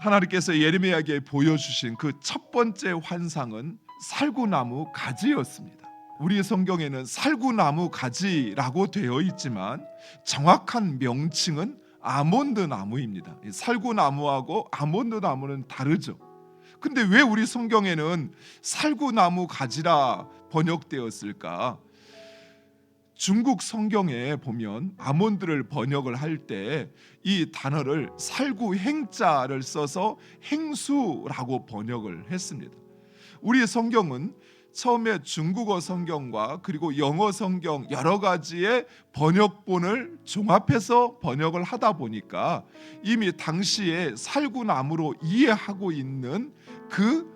하나님께서 예레미야에게 보여주신 그 첫 번째 환상은 살구나무 가지였습니다. 우리 성경에는 살구나무 가지라고 되어 있지만 정확한 명칭은 아몬드 나무입니다. 이 살구나무하고 아몬드 나무는 다르죠. 근데 왜 우리 성경에는 살구나무 가지라 번역되었을까? 중국 성경에 보면 아몬드를 번역을 할 때 이 단어를 살구 행자를 써서 행수라고 번역을 했습니다. 우리 성경은 처음에 중국어 성경과 그리고 영어 성경 여러 가지의 번역본을 종합해서 번역을 하다 보니까 이미 당시에 살구나무로 이해하고 있는 그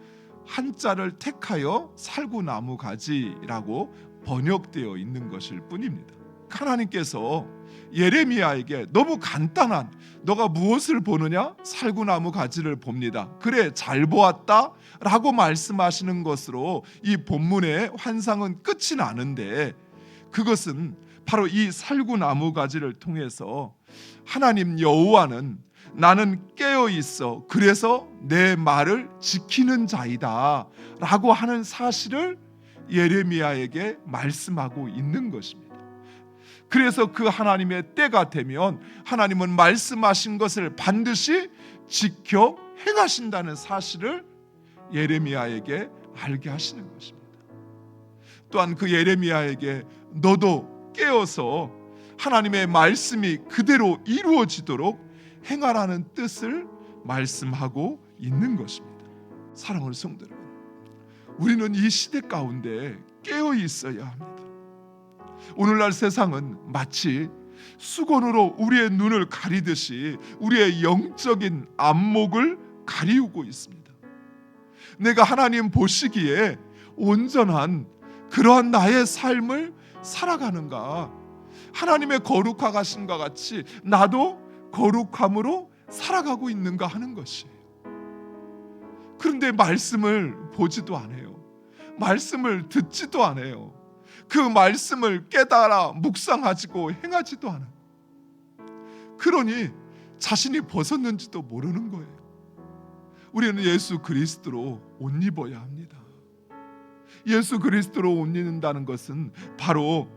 한자를 택하여 살구나무 가지라고 번역되어 있는 것일 뿐입니다. 하나님께서 예레미야에게 너무 간단한 너가 무엇을 보느냐? 살구나무 가지를 봅니다. 그래 잘 보았다라고 말씀하시는 것으로 이 본문의 환상은 끝이 나는데 그것은 바로 이 살구나무 가지를 통해서 하나님 여호와는 나는 깨어 있어 그래서 내 말을 지키는 자이다라고 하는 사실을 예레미야에게 말씀하고 있는 것입니다. 그래서 그 하나님의 때가 되면 하나님은 말씀하신 것을 반드시 지켜 행하신다는 사실을 예레미야에게 알게 하시는 것입니다. 또한 그 예레미야에게 너도 깨어서 하나님의 말씀이 그대로 이루어지도록 행하라는 뜻을 말씀하고 있는 것입니다. 사랑하는 여러분, 우리는 이 시대 가운데 깨어 있어야 합니다. 오늘날 세상은 마치 수건으로 우리의 눈을 가리듯이 우리의 영적인 안목을 가리우고 있습니다. 내가 하나님 보시기에 온전한 그러한 나의 삶을 살아가는가? 하나님의 거룩하신과 같이 나도 거룩함으로 살아가고 있는가 하는 것이에요. 그런데 말씀을 보지도 않아요. 말씀을 듣지도 않아요. 그 말씀을 깨달아 묵상하지고 행하지도 않아. 그러니 자신이 벗었는지도 모르는 거예요. 우리는 예수 그리스도로 옷 입어야 합니다. 예수 그리스도로 옷 입는다는 것은 바로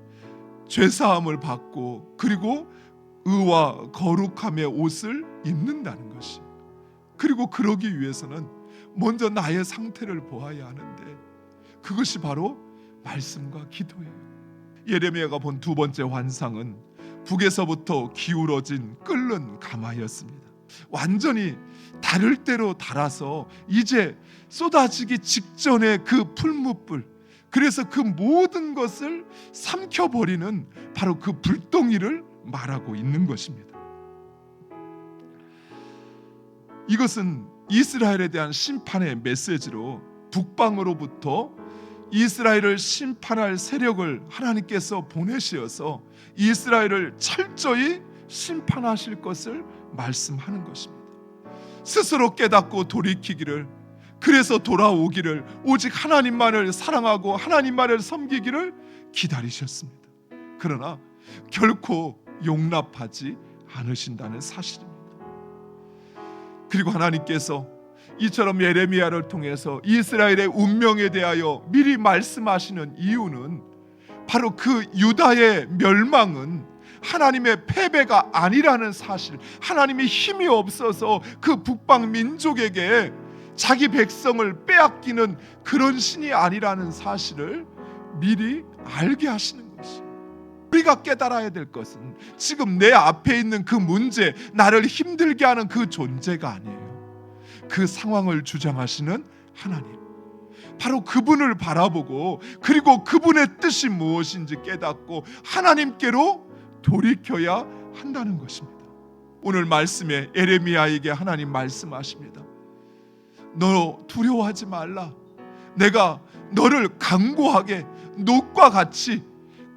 죄 사함을 받고 그리고 의와 거룩함의 옷을 입는다는 것이. 그리고 그러기 위해서는 먼저 나의 상태를 보아야 하는데 그것이 바로 말씀과 기도예요. 예레미야가 본 두 번째 환상은 북에서부터 기울어진 끓는 가마였습니다. 완전히 다를 대로 달아서 이제 쏟아지기 직전의 그 풀무불 그래서 그 모든 것을 삼켜버리는 바로 그 불덩이를 말하고 있는 것입니다. 이것은 이스라엘에 대한 심판의 메시지로 북방으로부터 이스라엘을 심판할 세력을 하나님께서 보내시어서 이스라엘을 철저히 심판하실 것을 말씀하는 것입니다. 스스로 깨닫고 돌이키기를 그래서 돌아오기를 오직 하나님만을 사랑하고 하나님만을 섬기기를 기다리셨습니다. 그러나 결코 용납하지 않으신다는 사실입니다. 그리고 하나님께서 이처럼 예레미야를 통해서 이스라엘의 운명에 대하여 미리 말씀하시는 이유는 바로 그 유다의 멸망은 하나님의 패배가 아니라는 사실, 하나님이 힘이 없어서 그 북방 민족에게 자기 백성을 빼앗기는 그런 신이 아니라는 사실을 미리 알게 하시는. 우리가 깨달아야 될 것은 지금 내 앞에 있는 그 문제, 나를 힘들게 하는 그 존재가 아니에요. 그 상황을 주장하시는 하나님. 바로 그분을 바라보고 그리고 그분의 뜻이 무엇인지 깨닫고 하나님께로 돌이켜야 한다는 것입니다. 오늘 말씀에 에레미야에게 하나님 말씀하십니다. 너 두려워하지 말라. 내가 너를 강고하게 녹과 같이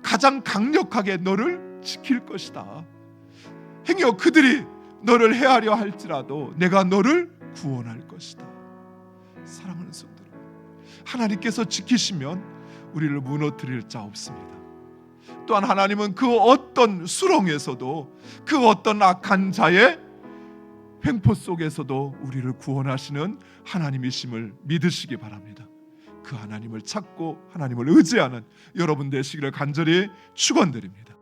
가장 강력하게 너를 지킬 것이다. 행여 그들이 너를 해하려 할지라도 내가 너를 구원할 것이다. 사랑하는 성들, 하나님께서 지키시면 우리를 무너뜨릴 자 없습니다. 또한 하나님은 그 어떤 수렁에서도 그 어떤 악한 자의 횡포 속에서도 우리를 구원하시는 하나님이심을 믿으시기 바랍니다. 그 하나님을 찾고 하나님을 의지하는 여러분 되시기를 간절히 축원드립니다.